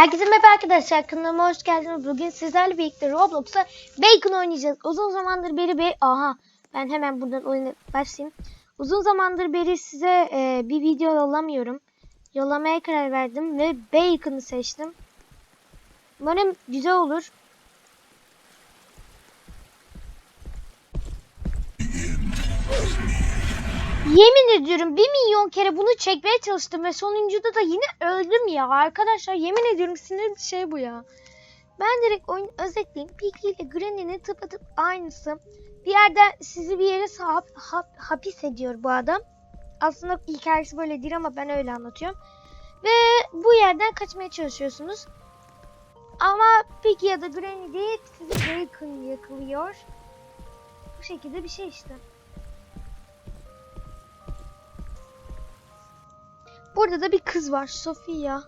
Herkese merhaba arkadaşlar kanalıma hoş geldiniz. Bugün sizlerle birlikte Roblox'a Bacon oynayacağız. Uzun zamandır beri bir aha ben hemen buradan oyuna başlayayım. Uzun zamandır beri size e, bir video yollamıyorum. Yollamaya karar verdim ve Bacon'ı seçtim. Umarım güzel olur. Yemin ediyorum bir milyon kere bunu çekmeye çalıştım ve sonuncuda da yine öldüm ya. Arkadaşlar yemin ediyorum sinir bir şey bu ya. Ben direkt oyun özetleyeyim. Piggy ile Granny'nin tıpatıp aynısı. Bir yerde sizi bir yere hap, hap, hapis ediyor bu adam. Aslında hikayesi böyle değil ama ben öyle anlatıyorum. Ve bu yerden kaçmaya çalışıyorsunuz. Ama Piggy ya da Granny değil sizi Bacon yakalıyor. Bu şekilde bir şey işte. Burada da bir kız var Sofia.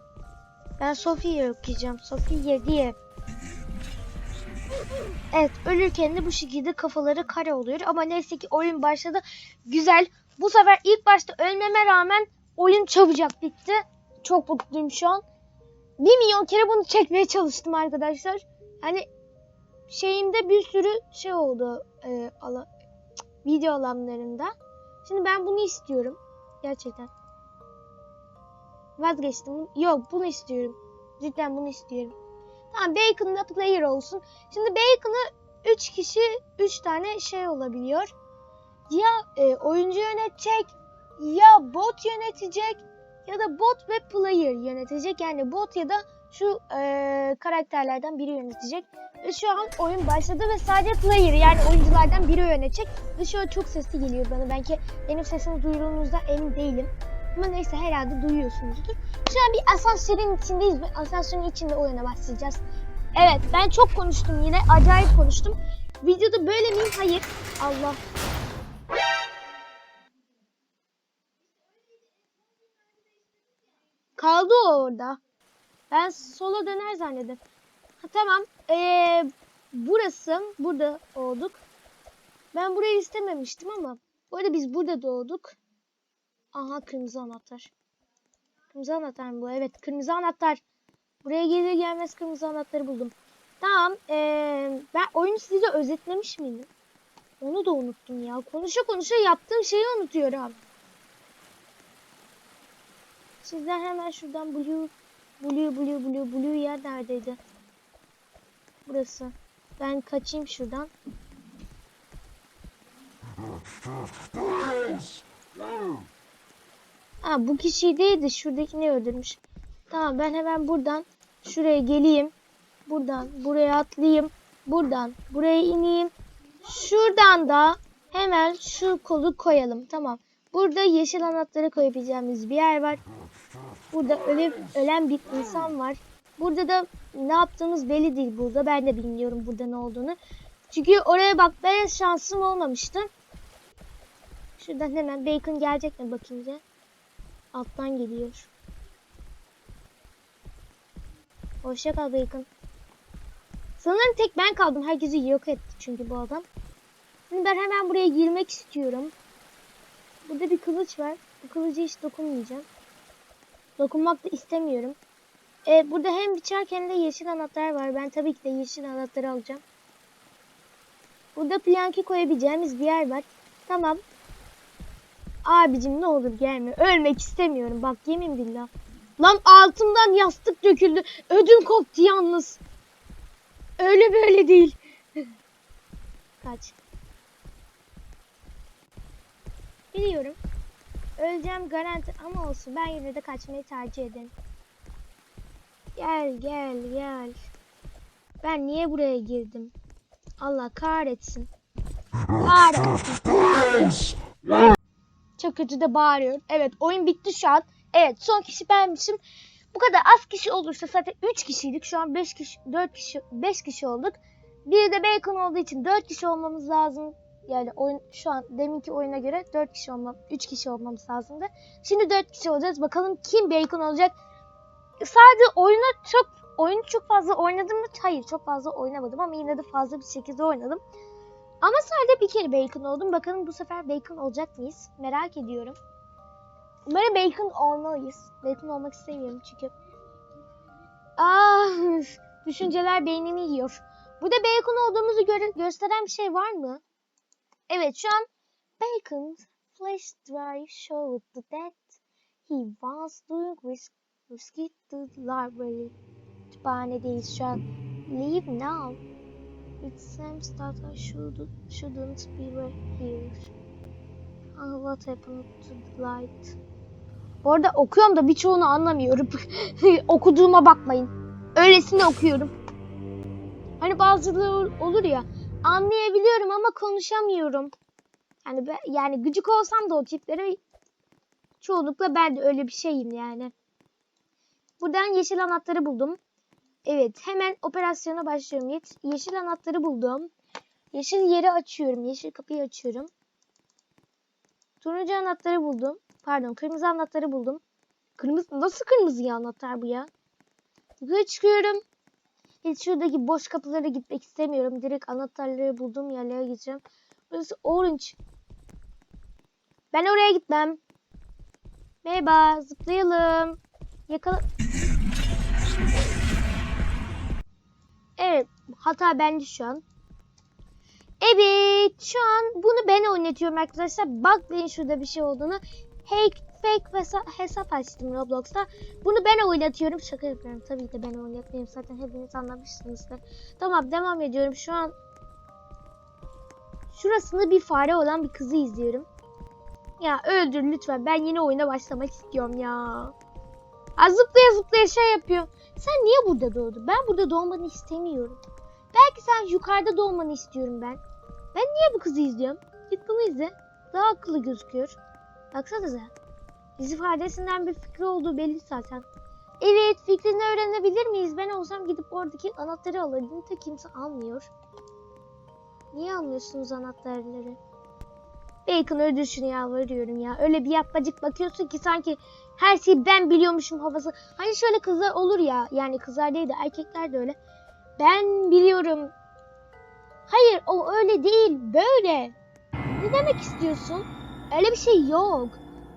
Ben Sofia'yı okuyacağım. Sofia diye. Evet ölürken de bu şekilde kafaları kare oluyor. Ama neyse ki oyun başladı. Güzel. Bu sefer ilk başta ölmeme rağmen oyun çabucak bitti. Çok mutluyum şu an. Bir milyon kere bunu çekmeye çalıştım arkadaşlar. Hani şeyimde bir sürü şey oldu. E, ala, video alanlarında. Şimdi ben bunu istiyorum. Gerçekten. Vazgeçtim. Yok bunu istiyorum. Cidden bunu istiyorum. Tamam Bacon'da player olsun. Şimdi Bacon'ı 3 kişi 3 tane şey olabiliyor. Ya e, oyuncu yönetecek ya bot yönetecek ya da bot ve player yönetecek. Yani bot ya da şu e, karakterlerden biri yönetecek. Ve şu an oyun başladı ve sadece player yani oyunculardan biri yönetecek. An çok sesli geliyor bana. Belki benim sesimi duyduğunuzda emin değilim. Ama neyse herhalde duyuyorsunuzdur. Şu an bir asansörün içindeyiz ve asansörün içinde oyuna başlayacağız. Evet ben çok konuştum yine. Acayip konuştum. Videoda böyle miyim? Hayır. Allah. Kaldı o orada. Ben sola döner zannettim. Ha, tamam. Ee, burası. Burada olduk. Ben burayı istememiştim ama. Bu arada biz burada doğduk. Aha kırmızı anahtar. Kırmızı anahtar mı bu? Evet kırmızı anahtar. Buraya gelir gelmez kırmızı anahtarı buldum. Tamam. Ee, ben oyunu size özetlemiş miydim? Onu da unuttum ya. Konuşa konuşa yaptığım şeyi unutuyorum. Sizden hemen şuradan blue blue blue blue blue yer neredeydi? Burası. Ben kaçayım şuradan. Ha bu kişi değildi. Şuradakini öldürmüş. Tamam ben hemen buradan şuraya geleyim. Buradan buraya atlayayım. Buradan buraya ineyim. Şuradan da hemen şu kolu koyalım. Tamam. Burada yeşil anahtarı koyabileceğimiz bir yer var. Burada öle, ölen bir insan var. Burada da ne yaptığımız belli değil burada. Ben de bilmiyorum burada ne olduğunu. Çünkü oraya bakmaya şansım olmamıştı. Şuradan hemen Bacon gelecek mi bakınca. Alttan geliyor. Hoşça kal Bacon. Sanırım tek ben kaldım. Herkesi yok etti çünkü bu adam. Şimdi ben hemen buraya girmek istiyorum. Burada bir kılıç var. Bu kılıcı hiç dokunmayacağım. Dokunmak da istemiyorum. Ee, burada hem bıçak hem de yeşil anahtar var. Ben tabii ki de yeşil anahtarı alacağım. Burada planki koyabileceğimiz bir yer var. Tamam. Abicim ne olur gelme. Ölmek istemiyorum. Bak yemin billah. Lan altımdan yastık döküldü. Ödüm koptu yalnız. Öyle böyle değil. Kaç. Biliyorum. Öleceğim garanti ama olsun. Ben yine de kaçmayı tercih ederim. Gel gel gel. Ben niye buraya girdim? Allah kahretsin. Kahretsin. Kötü de bağırıyor. Evet oyun bitti şu an. Evet son kişi benmişim. Bu kadar az kişi olursa zaten 3 kişiydik. Şu an 5 kişi 4 kişi 5 kişi olduk. Bir de Bacon olduğu için 4 kişi olmamız lazım. Yani oyun şu an deminki oyuna göre 4 kişi olmam 3 kişi olmamız lazımdı. Şimdi 4 kişi olacağız. Bakalım kim Bacon olacak. Sadece oyunu çok oyunu çok fazla oynadım mı? Hayır çok fazla oynamadım ama yine de fazla bir şekilde oynadım. Ama sadece bir kere bacon oldum. Bakalım bu sefer bacon olacak mıyız? Merak ediyorum. Umarım bacon olmalıyız. Bacon olmak istemiyorum çünkü. Ah, düşünceler beynimi yiyor. Burada bacon olduğumuzu göre- gösteren bir şey var mı? Evet şu an Bacon's flash drive showed that he was doing risk, risky to library. Kütüphanedeyiz şu an. Leave now. It seems that I should, shouldn't be here. Ah, what happened to the light? Bu arada okuyorum da birçoğunu anlamıyorum. Okuduğuma bakmayın. Öylesine okuyorum. Hani bazıları olur ya anlayabiliyorum ama konuşamıyorum. Yani be- yani gıcık olsam da o tiplere çoğunlukla ben de öyle bir şeyim yani. Buradan yeşil anahtarı buldum. Evet hemen operasyona başlıyorum. Ye- yeşil anahtarı buldum. Yeşil yeri açıyorum. Yeşil kapıyı açıyorum. Turuncu anahtarı buldum. Pardon kırmızı anahtarı buldum. Kırmızı nasıl kırmızı ya anahtar bu ya? Yukarı çıkıyorum. Hiç şuradaki boş kapılara gitmek istemiyorum. Direkt anahtarları bulduğum yerlere gideceğim. Burası orange. Ben oraya gitmem. Merhaba zıplayalım. Yakala... Evet hata bende şu an. Evet şu an bunu ben oynatıyorum arkadaşlar. Bakmayın şurada bir şey olduğunu. Hack, fake hesa- hesap açtım Roblox'ta. Bunu ben oynatıyorum. Şaka yapıyorum. Tabii ki de ben oynatmayayım. Zaten hepiniz anlamışsınızdır. Tamam devam ediyorum. Şu an şurasında bir fare olan bir kızı izliyorum. Ya öldür lütfen. Ben yine oyuna başlamak istiyorum ya. Ha, zıplaya zıplaya şey yapıyor. Sen niye burada doğdun? Ben burada doğmanı istemiyorum. Belki sen yukarıda doğmanı istiyorum ben. Ben niye bu kızı izliyorum? Git bunu izle. Daha akıllı gözüküyor. Baksanıza. Yüz ifadesinden bir fikri olduğu belli zaten. Evet fikrini öğrenebilir miyiz? Ben olsam gidip oradaki anahtarı alırdım da kimse almıyor. Niye almıyorsunuz anahtarları? Bacon öldür şunu yalvarıyorum ya. Öyle bir yapmacık bakıyorsun ki sanki her şeyi ben biliyormuşum havası. Hani şöyle kızlar olur ya. Yani kızlar değil de erkekler de öyle. Ben biliyorum. Hayır o öyle değil. Böyle. Ne demek istiyorsun? Öyle bir şey yok.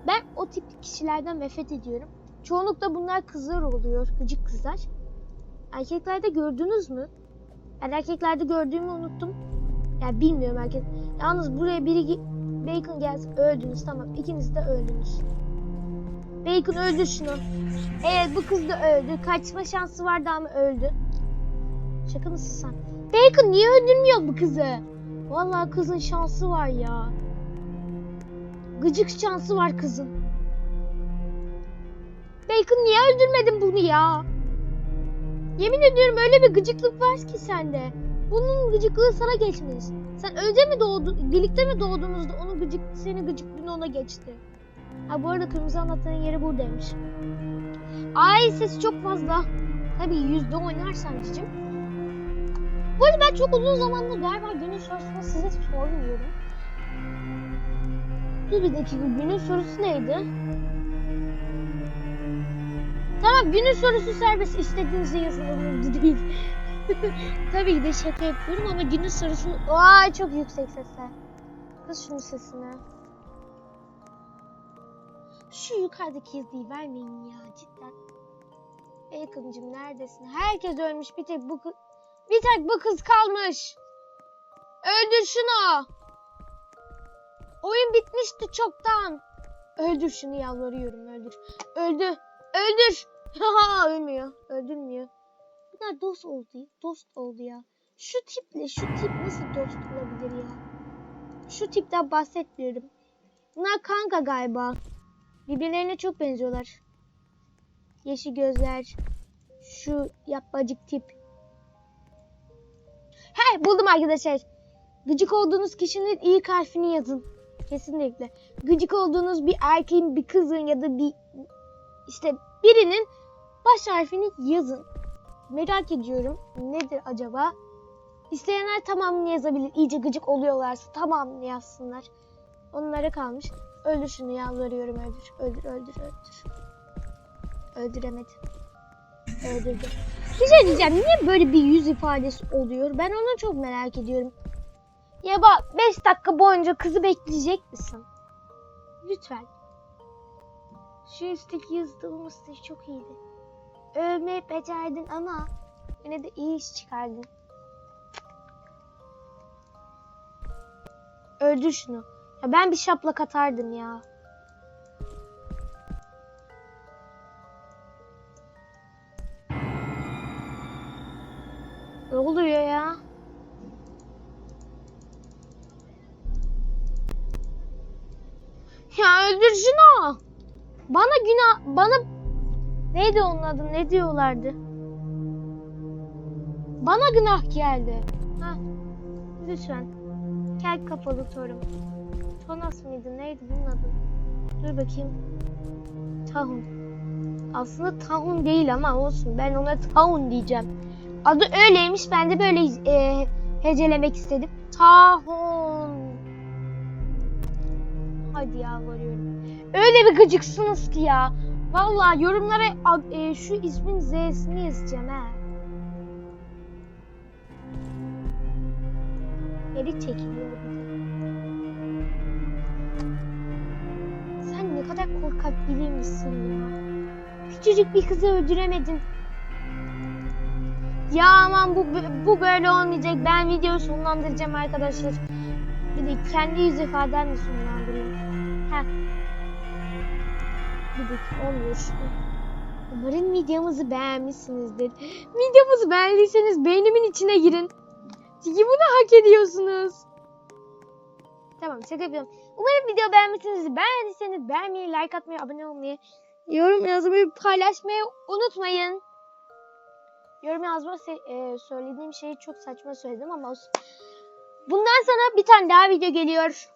Ben o tip kişilerden nefret ediyorum. Çoğunlukla bunlar kızlar oluyor. Gıcık kızlar. Erkeklerde gördünüz mü? Ben erkeklerde gördüğümü unuttum. Ya bilmiyorum erkek. Yalnız buraya biri Bacon gelsin. Öldünüz tamam. İkiniz de öldünüz. Bacon öldü şunu. Evet bu kız da öldü. Kaçma şansı vardı ama öldü. Şaka mısın sen? Bacon niye öldürmüyor bu kızı? Vallahi kızın şansı var ya. Gıcık şansı var kızın. Bacon niye öldürmedin bunu ya? Yemin ediyorum öyle bir gıcıklık var ki sende. Bunun gıcıklığı sana geçmiş. Sen önce mi doğdun, birlikte mi doğdunuz da onun gıcık, senin gıcıklığın ona geçti? Ha bu arada kırmızı anahtarın yeri buradaymış. Ay ses çok fazla. Tabii yüzde oynarsan cicim. Bu arada ben çok uzun zamandır galiba günün sorusunu size sormuyorum. Dur bir dakika günün sorusu neydi? Tamam günün sorusu serbest istediğinizi yazın değil. Tabii ki de şaka yapıyorum ama günün sorusunu... Vay çok yüksek sesler. Kız şunun sesine. Şu yukarıdaki yazıyı vermeyin ya cidden. Bacon'cım neredesin? Herkes ölmüş bir tek bu kız... Bir tek bu kız kalmış. Öldür şunu. Oyun bitmişti çoktan. Öldür şunu yalvarıyorum öldür. Öldü. Öldür. Ölmüyor. Öldürmüyor. Bunlar dost oldu. Dost oldu ya. Şu tiple şu tip nasıl dost olabilir ya? Şu tipten bahsetmiyorum. Bunlar kanka galiba. Birbirlerine çok benziyorlar. Yeşil gözler. Şu yapmacık tip. He buldum arkadaşlar. Gıcık olduğunuz kişinin ilk harfini yazın. Kesinlikle. Gıcık olduğunuz bir erkeğin, bir kızın ya da bir işte birinin baş harfini yazın. Merak ediyorum. Nedir acaba? İsteyenler tamamını yazabilir. İyice gıcık oluyorlarsa tamamını yazsınlar. Onlara kalmış. Öldür şunu yalvarıyorum öldür. Öldür öldür öldür. Öldüremedim. Öldürdüm. Bir şey diyeceğim. Niye böyle bir yüz ifadesi oluyor? Ben onu çok merak ediyorum. Ya bak 5 dakika boyunca kızı bekleyecek misin? Lütfen. Şu üstteki yazı olması çok iyiydi. Övmeyi becerdin ama yine de iyi iş çıkardın. Öldür şunu. Ya ben bir şaplak atardım ya. Ne oluyor ya? Ya öldür şunu. Bana günah, bana neydi onun adı? Ne diyorlardı? Bana günah geldi. Ha. Lütfen. Kel kapalı torum. Tonas mıydı? Neydi bunun adı? Dur bakayım. Tahun. Aslında Tahun değil ama olsun. Ben ona Tahun diyeceğim. Adı öyleymiş. Ben de böyle e, hecelemek istedim. Tahun. Hadi yalvarıyorum. Öyle bir gıcıksınız ki ya. Vallahi yorumlara e, şu ismin Z'sini yazacağım ha. Geri çekiliyor. Sen ne kadar korkak biriymişsin ya. Küçücük bir kızı öldüremedin. Ya aman bu bu böyle olmayacak. Ben videoyu sonlandıracağım arkadaşlar. Bir de kendi yüz ifademle sonlandırayım. Heh. Olmuyor şu. Umarım videomuzu beğenmişsinizdir. Videomuzu beğendiyseniz beğenimin içine girin. Çünkü bunu hak ediyorsunuz. Tamam şaka yapıyorum. Umarım video beğenmişsinizdir. Beğendiyseniz beğenmeyi, like atmayı, abone olmayı, yorum yazmayı, paylaşmayı unutmayın. Yorum yazma e, söylediğim şeyi çok saçma söyledim ama. Bundan sonra bir tane daha video geliyor.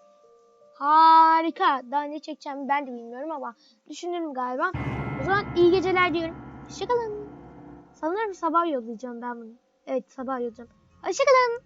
Harika. Daha ne çekeceğimi ben de bilmiyorum ama düşünürüm galiba. O zaman iyi geceler diyorum. Hoşçakalın. Sanırım sabah yollayacağım ben bunu. Evet sabah yollayacağım. Hoşçakalın.